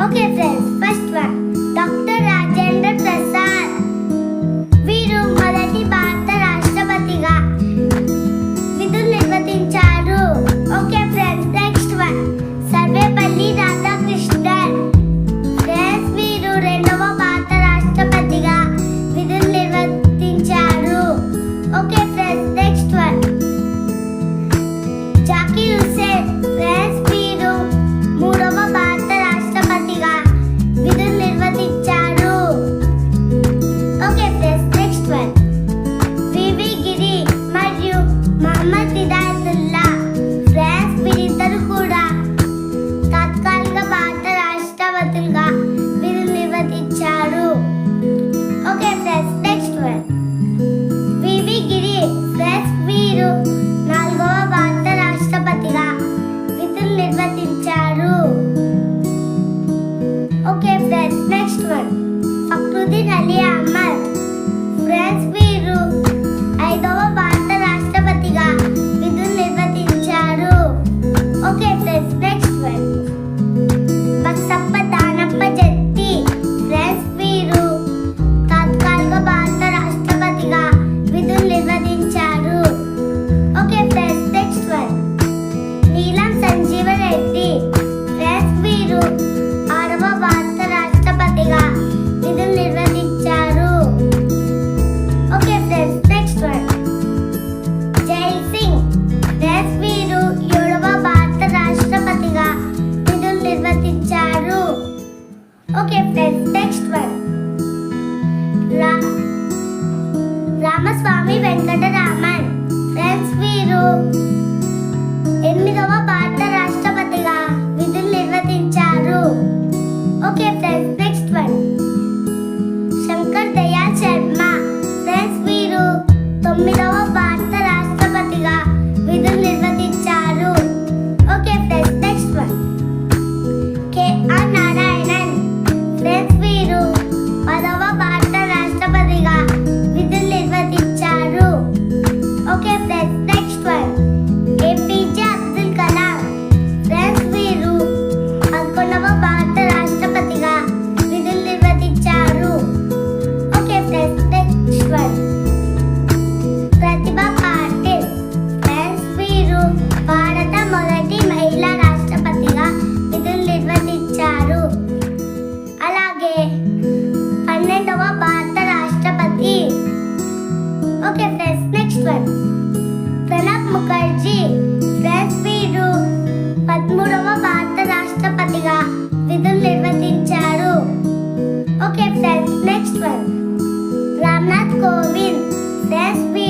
Okay friends, first Christmas. Só tudo ali, amar. The next one. Ra Ramaswamy Venkataraman. Friends, వీరు ఎనిమిదవ Princess